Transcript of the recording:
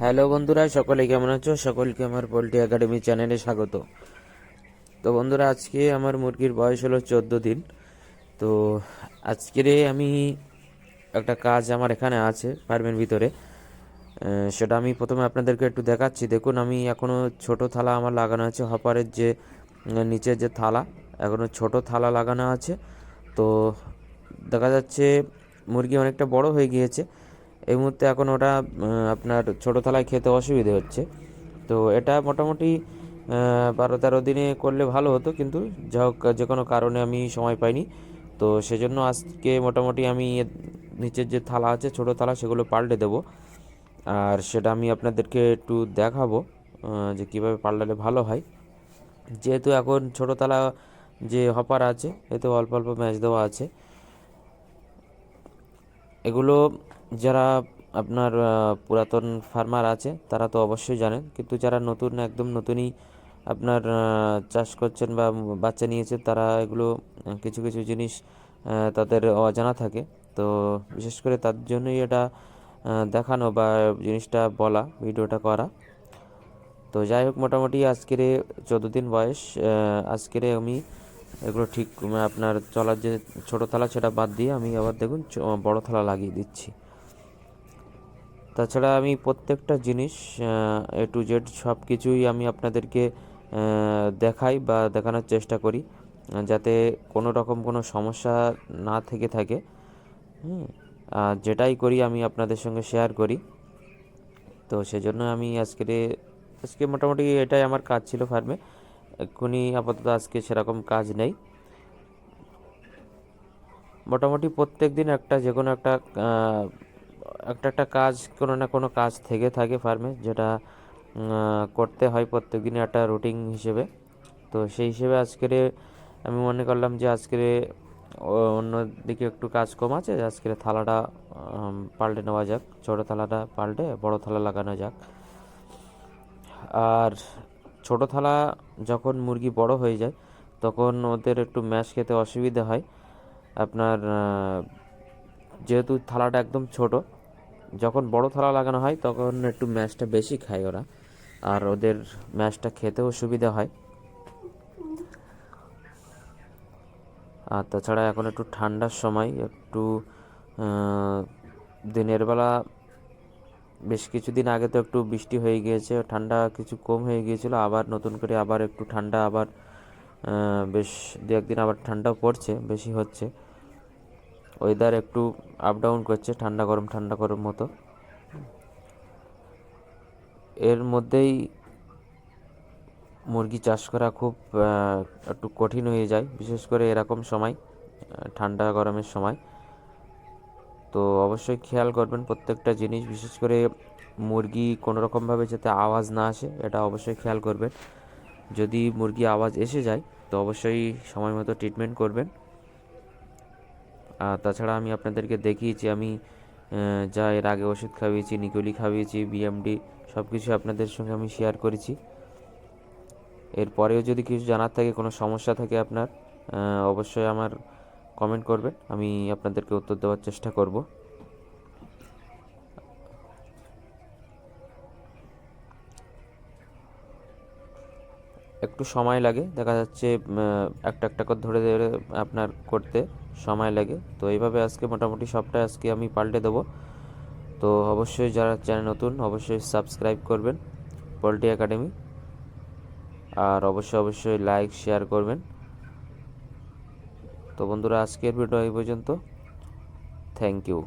Hello বন্ধুরা, সকলে কেমন আছো? সকলকে আমার পোলট্রি একাডেমি চ্যানেলে স্বাগত। তো বন্ধুরা, আজকে আমার মুরগির বয়স হলো চোদ্দ দিন। তো আজকের আমি একটা কাজ আমার এখানে আছে, ফার্মের ভিতরে। সেটা আমি প্রথমে আপনাদেরকে একটু দেখাচ্ছি। দেখুন, আমি এখনও ছোট থালা আমার লাগানো আছে। হপারের যে নিচের যে থালা এখনও ছোট থালা লাগানো আছে। তো দেখা যাচ্ছে মুরগি অনেকটা বড় হয়ে গিয়েছে। এই মুহূর্তে এখন ওটা আপনার ছোটো থালায় খেতে অসুবিধে হচ্ছে। তো এটা মোটামুটি বারো তেরো দিনে করলে ভালো হতো, কিন্তু যা হোক, যে কোনো কারণে আমি সময় পাইনি। তো সেজন্য আজকে মোটামুটি আমি নিচের যে থালা আছে, ছোটো থালা, সেগুলো পাল্টে দেবো। আর সেটা আমি আপনাদেরকে একটু দেখাবো যে কীভাবে পাল্টালে ভালো হয়। যেহেতু এখন ছোটো থালা যে হপার আছে এতে অল্প অল্প ম্যাচ দেওয়া আছে। এগুলো যারা আপনার পুরাতন ফার্মার আছে, তারা তো অবশ্যই জানেন। কিন্তু যারা নতুন, একদম নতুনই আপনার চাষ করছেন বা বাচ্চা নিয়েছেন, তারা এগুলো কিছু কিছু জিনিস তাদের অজানা থাকে। তো বিশেষ করে তার জন্যই এটা দেখানো বা জিনিসটা বলা, ভিডিওটা করা। তো যাই হোক, মোটামুটি আজকের চোদ্দ দিন বয়স আজকের আমি এগুলো ঠিক, আপনার চলার যে ছোটো থালা, সেটা বাদ দিয়ে আমি আবার দেখুন বড় থালা লাগিয়ে দিচ্ছি। তাছাড়া আমি প্রত্যেকটা জিনিস এ টু জেড সব কিছুই আমি আপনাদেরকে দেখাই বা দেখানোর চেষ্টা করি, যাতে কোনো রকম কোনো সমস্যা না থেকে থাকে। আর যেটাই করি আমি আপনাদের সঙ্গে শেয়ার করি। তো সেজন্য আমি আজকে আজকে মোটামুটি এটাই আমার কাজ ছিল ফার্মে এক্ষুনি আপাতত আজকে সেরকম কাজ নেই। মোটামুটি প্রত্যেক দিন একটা যে কোনো একটা একটা একটা কাজ, কোনো না কোনো কাজ থেকে থাকে ফার্মে, যেটা করতে হয় প্রত্যেক দিনই একটা রুটিন হিসেবে। তো সেই হিসেবে আজকের আমি মনে করলাম যে আজকের অন্যদিকে একটু কাজ কম আছে, আজকের থালাটা পাল্টে নেওয়া যাক। ছোটো থালাটা পাল্টে, বড় থালা লাগানো যাক। আর ছোট থালা যখন মুরগি বড় হয়ে যায়, তখন ওদের একটু ম্যাশ খেতে অসুবিধা হয়। আপনার যেহেতু থালাটা একদম ছোট যখন বড় থালা লাগানো হয়, তখন একটু ম্যাশটা বেশি খায় ওরা। আর ওদের ম্যাশটা খেতেও সুবিধা হয়। আর তাছাড়া এখন একটু ঠান্ডার সময়, একটু দিনের বেলা বেশ কিছুদিন আগে তো একটু বৃষ্টি হয়ে গিয়েছে, ঠান্ডা কিছু কম হয়ে গিয়েছিল, আবার নতুন করে আবার একটু ঠান্ডা, আবার বেশ দু একদিন আবার ঠান্ডাও পড়ছে, বেশি হচ্ছে। ওয়েদার একটু আপ ডাউন করছে, ঠান্ডা গরম ঠান্ডা গরম মতো। এর মধ্যেই মুরগি চাষ করা খুব একটু কঠিন হয়ে যায়, বিশেষ করে এরকম সময় ঠান্ডা গরমের সময়। তো অবশ্যই খেয়াল করবেন প্রত্যেকটা জিনিস, বিশেষ করে মুরগি কোনো রকমভাবে যাতে আওয়াজ না আসে, এটা অবশ্যই খেয়াল করবেন। যদি মুরগি আওয়াজ এসে যায়, তো অবশ্যই সময় মতো ট্রিটমেন্ট করবেন। আর তাছাড়া আমি আপনাদেরকে দেখিয়েছি, আমি যা এর আগে ওষুধ খাইয়েছি, নিকোলি খাইয়েছি বিএমডি সব কিছু আপনাদের সঙ্গে আমি শেয়ার করেছি। এরপরেও যদি কিছু জানার থাকে, কোনো সমস্যা থাকে আপনার অবশ্যই আমার কমেন্ট করবেন, আমি আপনাদেরকে উত্তর দেওয়ার চেষ্টা করব। একটু সময় লাগে, দেখা যাচ্ছে একটা একটা করে ধরে ধরে আপনার করতে সময় লাগে। তো এইভাবে আজকে মোটামুটি সবটা আজকে আমি পাল্টে দেবো। তো অবশ্যই যারা চ্যানেল নতুন, অবশ্যই সাবস্ক্রাইব করবেন পোল্ট্রি একাডেমি। আর অবশ্যই অবশ্যই লাইক, শেয়ার করবেন। তো বন্ধুরা, আজকের ভিডিও এই পর্যন্ত। Thank you.